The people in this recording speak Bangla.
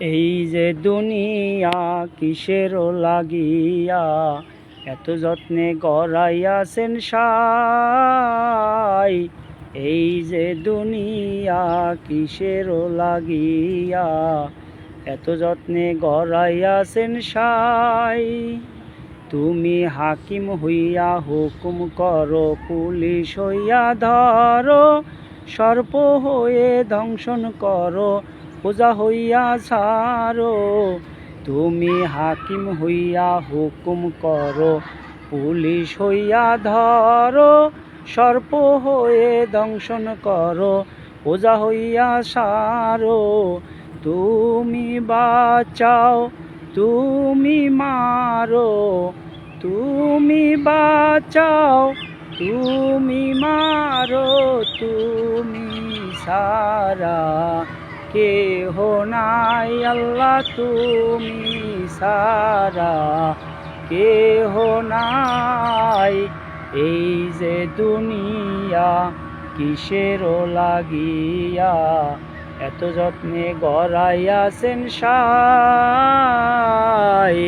এই যে দুনিয়া কিসের লাগিয়া, এত যত্নে গড়াইয়াছেন সাই। এই যে দুনিয়া কিসের লাগিয়া, এত যত্নে গড়াইয়াছেন সাই। তুমি হাকিম হইয়া হুকুম করো, পুলিশ হইয়া ধরো, সর্প হয়ে দংশন করো পূজা হইয়া ছাড়ো। তুমি হাকিম হইয়া হুকুম করো, পুলিশ হইয়া ধরো, সর্প হয়ে দংশন করো পূজা হইয়া সারো তুমি বাঁচাও, তুমি মারো, তুমি বাঁচাও, তুমি মারো, তুমি সারা কেহ নাই, আল্লাহ তুমি সারা। কেহ নাই, এই যে দুনিয়া কিসের লাগিয়া, এত যত্নে গড়াইয়াছেন সাই।